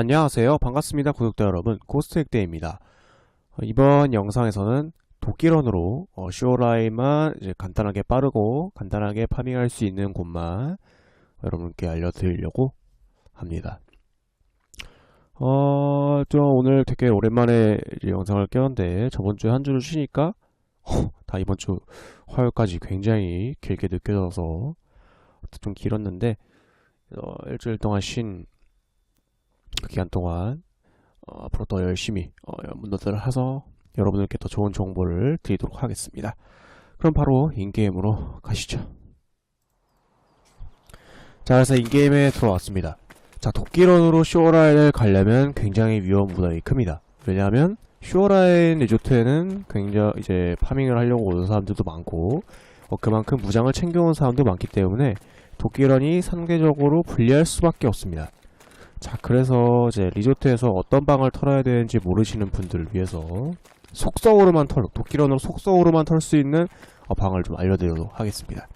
안녕하세요. 반갑습니다. 구독자 여러분. 고스트 핵대입니다. 어, 이번 영상에서는 도끼런으로 어, 쇼라인만 이제 간단하게 빠르고 간단하게 파밍할 수 있는 곳만 여러분께 알려드리려고 합니다. 어, 저 오늘 되게 오랜만에 영상을 꼈는데 저번 주에 한 주를 쉬니까 어, 다 이번 주 화요일까지 굉장히 길게 느껴져서 좀 길었는데 어, 일주일 동안 쉰 그 기간 동안 어, 앞으로 더 열심히 어, 문도들을 해서 여러분들께 더 좋은 정보를 드리도록 하겠습니다. 그럼 바로 인게임으로 가시죠. 자, 그래서 인게임에 들어왔습니다. 자, 도끼런으로 쇼라인을 가려면 굉장히 위험 부담이 큽니다. 왜냐하면 쇼라인 리조트에는 굉장히 이제 파밍을 하려고 오는 사람들도 많고 어, 그만큼 무장을 챙겨온 사람도 많기 때문에 도끼런이 상대적으로 불리할 수밖에 없습니다. 자, 그래서 이제 리조트에서 어떤 방을 털어야 되는지 모르시는 분들을 위해서 속성으로만 털, 도끼런으로 속성으로만 털 수 있는 어, 방을 좀 알려드리도록 하겠습니다.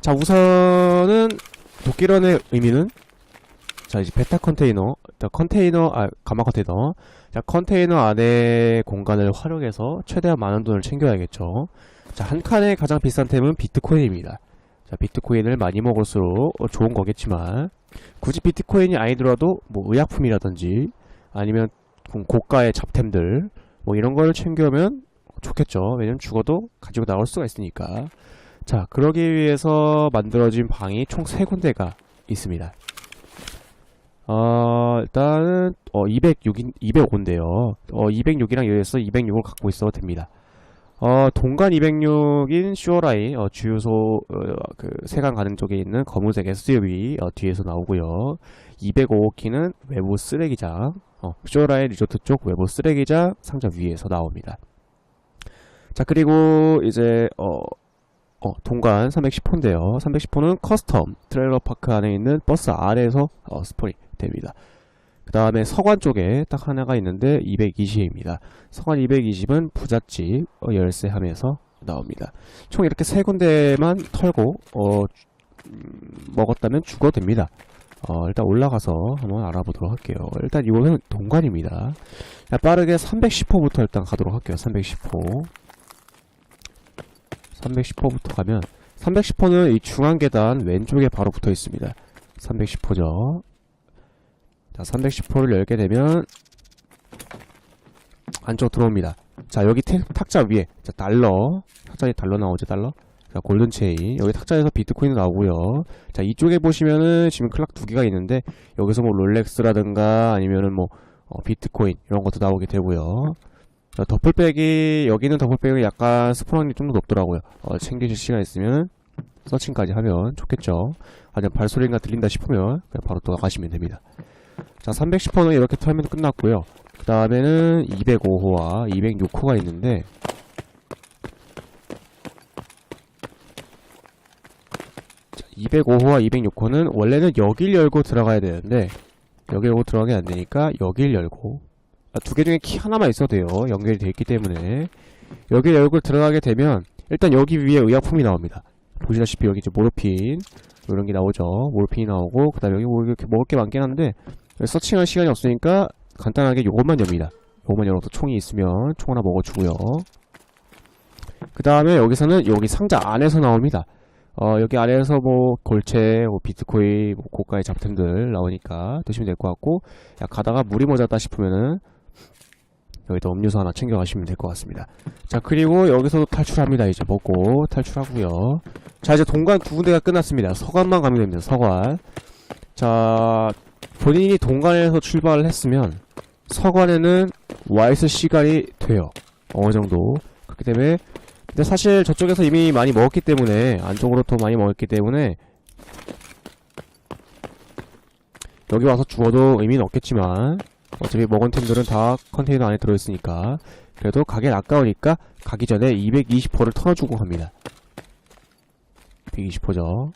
자, 우선은 도끼런의 의미는 자, 이제 베타 컨테이너, 컨테이너, 아, 가마 컨테이너. 자, 컨테이너 안에 공간을 활용해서 최대한 많은 돈을 챙겨야겠죠. 자, 한 칸의 가장 비싼 템은 비트코인입니다. 자, 비트코인을 많이 먹을수록 어, 좋은 거겠지만, 굳이 비트코인이 아니더라도 뭐 의약품이라든지 아니면 좀 고가의 잡템들 뭐 이런 걸 챙겨오면 좋겠죠. 왜냐면 죽어도 가지고 나올 수가 있으니까. 자, 그러기 위해서 만들어진 방이 총 세 군데가 있습니다. 어, 일단은 어 206인 205인데요. 어 206이랑 여기서 206을 갖고 있어도 됩니다. 어 동간 206인 슈어라인 어, 주유소 어, 그 세관 가는 쪽에 있는 검은색 SUV 어, 뒤에서 나오고요. 205키는 외부 쓰레기장 어, 슈어라인 리조트 쪽 외부 쓰레기장 상자 위에서 나옵니다. 자 그리고 이제 어, 어, 동간 310호인데요. 310호는 커스텀 트레일러 파크 안에 있는 버스 아래에서 어, 스폰이 됩니다. 그 다음에 서관 쪽에 딱 하나가 있는데 220입니다. 서관 220은 부잣집 어, 열쇠 함에서 나옵니다. 총 이렇게 세 군데만 털고 어, 음, 먹었다면 죽어도 됩니다. 어, 일단 올라가서 한번 알아보도록 할게요. 일단 이거는 동관입니다. 자, 빠르게 310호부터 일단 가도록 할게요. 310호. 310호부터 가면 310호는 이 중앙 계단 왼쪽에 바로 붙어 있습니다. 310호죠. 자, 310호를 열게 되면 안쪽 들어옵니다. 자, 여기 태- 탁자 위에 자, 달러 탁자에 달러 나오죠, 달러. 자, 골든 체인 여기 탁자에서 비트코인 나오고요. 자, 이쪽에 보시면은 지금 클락 두 개가 있는데 여기서 뭐 롤렉스라든가 아니면은 뭐 어, 비트코인 이런 것도 나오게 되고요. 자, 더플백이 여기는 더플백이 약간 확률이 좀 더 높더라고요. 어, 챙기실 시간 있으면 서칭까지 하면 좋겠죠. 아니면 발소리가 들린다 싶으면 그냥 바로 또 나가시면 됩니다. 자, 310호는 이렇게 털면 끝났고요. 그 다음에는 205호와 206호가 있는데 자, 205호와 206호는 원래는 여길 열고 들어가야 되는데 여기 열고 들어가게 안 되니까 여길 열고 아, 두개 중에 키 하나만 있어도 돼요. 연결이 되어 있기 때문에 여기 열고 들어가게 되면 일단 여기 위에 의약품이 나옵니다. 보시다시피 여기 이제 모르핀 이런 게 나오죠. 모르핀이 나오고 그 다음에 여기 뭐 이렇게 먹을 게 많긴 한데 서칭할 시간이 없으니까 간단하게 요것만 엽니다. 요것만 열어서 총이 있으면 총 하나 먹어주고요. 그 다음에 여기서는 여기 상자 안에서 나옵니다. 어, 여기 아래에서 뭐 골체, 뭐 비트코인, 뭐 고가의 잡템들 나오니까 드시면 될 것 같고 야, 가다가 물이 모자다 싶으면은 여기다 음료수 하나 챙겨가시면 될 것 같습니다. 자 그리고 여기서도 탈출합니다. 이제 먹고 탈출하고요. 자 이제 동관 두 군데가 끝났습니다. 서관만 가면 됩니다. 서관. 자 본인이 동관에서 출발을 했으면 서관에는 와 있을 시간이 돼요. 어느 정도. 그렇기 때문에 근데 사실 저쪽에서 이미 많이 먹었기 때문에 안쪽으로 더 많이 먹었기 때문에 여기 와서 죽어도 의미는 없겠지만 어차피 먹은 템들은 다 컨테이너 안에 들어있으니까 그래도 가긴 아까우니까 가기 전에 220호를 털어주고 갑니다. 220호죠.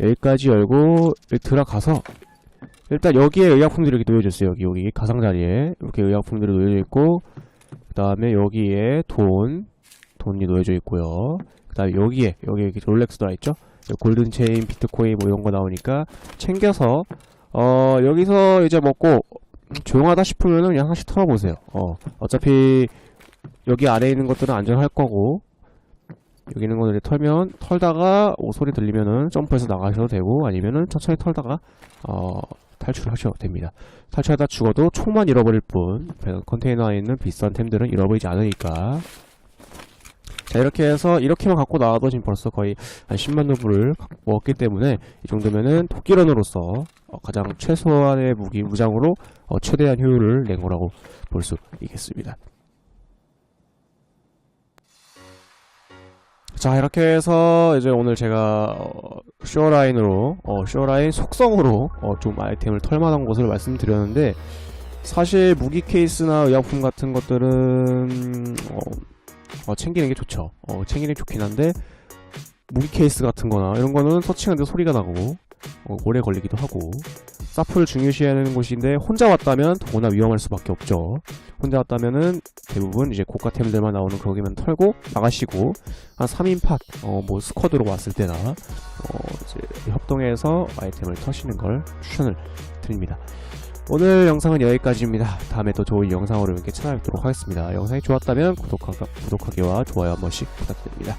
여기까지 열고 들어가서 일단 여기에 의약품들이 이렇게 놓여져 있어요. 여기 여기 가상자리에 이렇게 의약품들이 놓여져 있고 그 다음에 여기에 돈 돈이 놓여져 있고요. 그 다음에 여기에 여기 이렇게 롤렉스 들어 있죠. 골든 체인, 비트코인 뭐 이런 거 나오니까 챙겨서 어, 여기서 이제 먹고 조용하다 싶으면은 그냥 하나씩 털어보세요. 어, 어차피 여기 아래에 있는 것들은 안전할 거고 여기 있는 것들 털면 털다가 오 소리 들리면은 점프해서 나가셔도 되고 아니면은 천천히 털다가 어, 탈출하셔도 됩니다. 탈출하다 죽어도 총만 잃어버릴 뿐 컨테이너 안에 있는 비싼 템들은 잃어버리지 않으니까 자 이렇게 해서 이렇게만 갖고 나와도 지금 벌써 거의 한 10만 루블을 먹었기 때문에 이 정도면은 토끼런으로서 어, 가장 최소한의 무기 무장으로 어, 최대한 효율을 낸 거라고 볼 수 있겠습니다. 자 이렇게 해서 이제 오늘 제가 어, 쇼라인으로 어, 쇼라인 속성으로 어, 좀 아이템을 털만한 곳을 말씀드렸는데 사실 무기 케이스나 의약품 같은 것들은 어, 어, 챙기는 게 좋죠. 어, 챙기는 게 좋긴 한데 무기 케이스 같은 거나 이런 거는 서칭하는데 소리가 나고 어, 오래 걸리기도 하고 사프를 중요시해야 하는 곳인데 혼자 왔다면 더구나 위험할 수밖에 없죠. 혼자 왔다면은 대부분 이제 고가템들만 나오는 거기만 털고 나가시고 한 3인 팟, 어, 뭐 스쿼드로 왔을 때나 어, 이제 협동해서 아이템을 터시는 걸 추천을 드립니다. 오늘 영상은 여기까지입니다. 다음에 또 좋은 영상으로 이렇게 찾아뵙도록 하겠습니다. 영상이 좋았다면 구독하, 구독하기와 좋아요 한 번씩 부탁드립니다.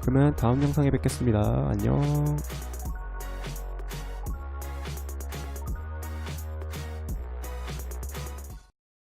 그러면 다음 영상에 뵙겠습니다. 안녕.